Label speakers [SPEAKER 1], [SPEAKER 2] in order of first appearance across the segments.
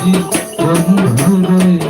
[SPEAKER 1] বন্ধু রে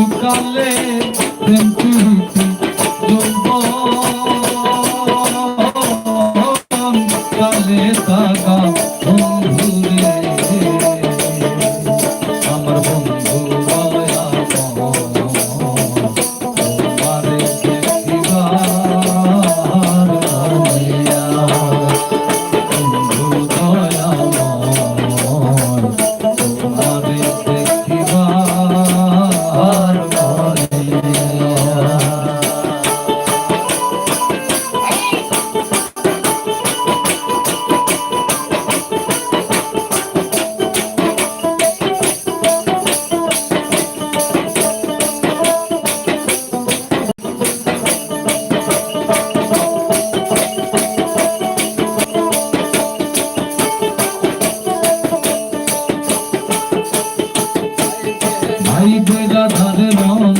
[SPEAKER 1] শিশুকালে প্রেম ভাই বেলা ধারে